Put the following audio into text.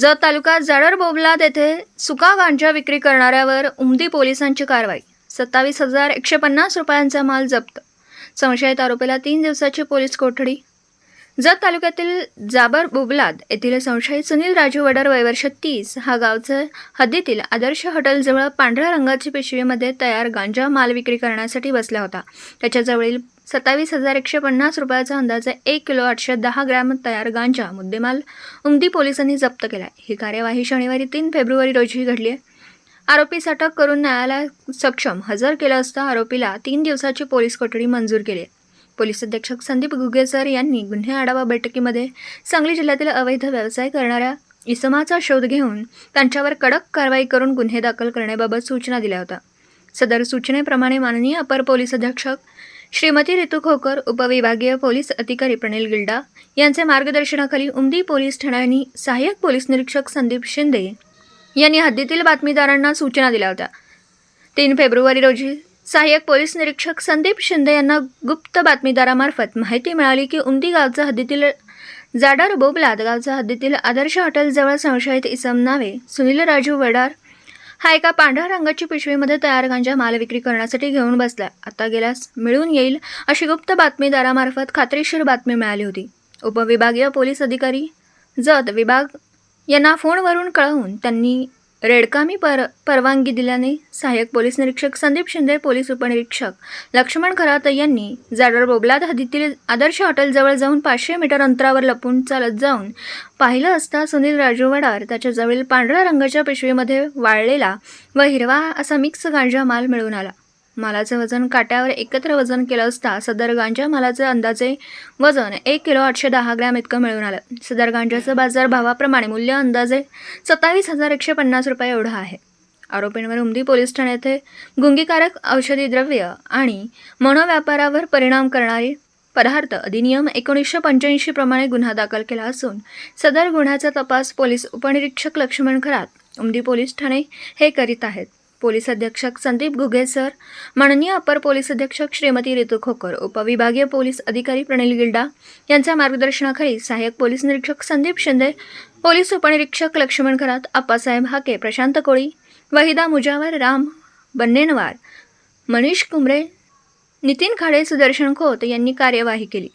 जत तालुक्यात जाडर बोबलाद येथे सुका गांजा विक्री करणाऱ्यावर उमदी पोलिसांची कारवाई. सत्तावीस हजार एकशे पन्नास रुपयांचा माल जप्त. संशयित आरोपीला तीन दिवसाची पोलीस कोठडी. जत तालुक्यातील जाबर बुबलाद येथील संशयित सुनील राजू वडर वयवर्ष तीस. हा गावचं हद्दीतील आदर्श हॉटेलजवळ पांढऱ्या रंगाची पिशवीमध्ये तयार गांजा माल विक्री करण्यासाठी बसला होता. त्याच्याजवळील सत्तावीस हजार एकशे पन्नास रुपयाचा अंदाजे एक किलो आठशे दहा ग्रॅम तयार गांजा मुद्देमाल उमदी पोलिसांनी जप्त केला आहे ही कार्यवाही शनिवारी तीन फेब्रुवारी रोजी घडली आहे आरोपीस अटक करून न्यायालयात सक्षम हजर केलं असता आरोपीला तीन दिवसाची पोलीस कोठडी मंजूर केली आहे. पोलीस अधीक्षक संदीप गुगेसर यांनी गुन्हे आढावा बैठकीमध्ये सांगली जिल्ह्यातील अवैध व्यवसाय करणाऱ्या इसमाचा शोध घेऊन त्यांच्यावर कडक कारवाई करून गुन्हे दाखल करण्याबाबत सूचना दिल्या होत्या. सदर सूचनेप्रमाणे माननीय अपर पोलीस अधीक्षक श्रीमती रितू खोकर उपविभागीय पोलीस अधिकारी प्रणिल गिल्डा यांचे मार्गदर्शनाखाली उमदी पोलीस ठाण्यानी सहाय्यक पोलीस निरीक्षक संदीप शिंदे यांनी हद्दीतील बातमीदारांना सूचना दिल्या होत्या. तीन फेब्रुवारी रोजी सहाय्यक पोलीस निरीक्षक संदीप शिंदे यांना गुप्त बातमीदारामार्फत माहिती मिळाली की उमदी गावचा हद्दीतील जाडार बोबलाद गावचा हद्दीतील आदर्श हॉटेलजवळ संशयित इसम नावे सुनील राजू वडार हा एका पांढऱ्या रंगाची पिशवीमध्ये तयार गांजा माल विक्री करण्यासाठी घेऊन बसला. आता गेल्यास मिळून येईल अशी गुप्त बातमीदारामार्फत खात्रीशीर बातमी मिळाली होती. उपविभागीय पोलीस अधिकारी जत विभाग यांना फोनवरून कळवून त्यांनी रेडकामी पर परवानगी दिल्याने सहाय्यक पोलीस निरीक्षक संदीप शिंदे पोलीस उपनिरीक्षक लक्ष्मण खरात यांनी जाडर बोबलाद हद्दीतील आदर्श हॉटेलजवळ जाऊन पाचशे मीटर अंतरावर लपून चालत जाऊन पाहिलं असता सुनील राजू वडार त्याच्याजवळील पांढऱ्या रंगाच्या पिशवीमध्ये वाळलेला व हिरवा असा मिक्स गांजा माल मिळून आला. मालाचं वजन काट्यावर एकत्र वजन केलं असता सदर गांजा मालाचं अंदाजे वजन एक किलो आठशे दहा ग्रॅम इतकं मिळून आलं. सदर गांजाचं बाजार भावाप्रमाणे मूल्य अंदाजे सत्तावीस हजार एकशे पन्नास रुपये एवढं आहे. आरोपींवर उमदी पोलीस ठाणे येथे गुंगीकारक औषधी द्रव्य आणि मनोव्यापारावर परिणाम करणारे पदार्थ अधिनियम एकोणीसशे पंच्याऐंशी प्रमाणे गुन्हा दाखल केला असून सदर गुन्ह्याचा तपास पोलीस उपनिरीक्षक लक्ष्मण खरात उमदी पोलीस ठाणे हे करीत आहेत. पोलीस अधीक्षक संदीप घुगे सर माननीय अपर पोलीस अधीक्षक श्रीमती रितू खोकर उपविभागीय पोलीस अधिकारी प्रणील गिल्डा यांच्या मार्गदर्शनाखाली सहाय्यक पोलीस निरीक्षक संदीप शिंदे पोलीस उपनिरीक्षक लक्ष्मण खरात आप्पासाहेब हाके प्रशांत कोळी वहिदा मुजावर राम बन्नेनवार मनीष कुंबरे नितीन खाडे सुदर्शन खोत यांनी कार्यवाही केली.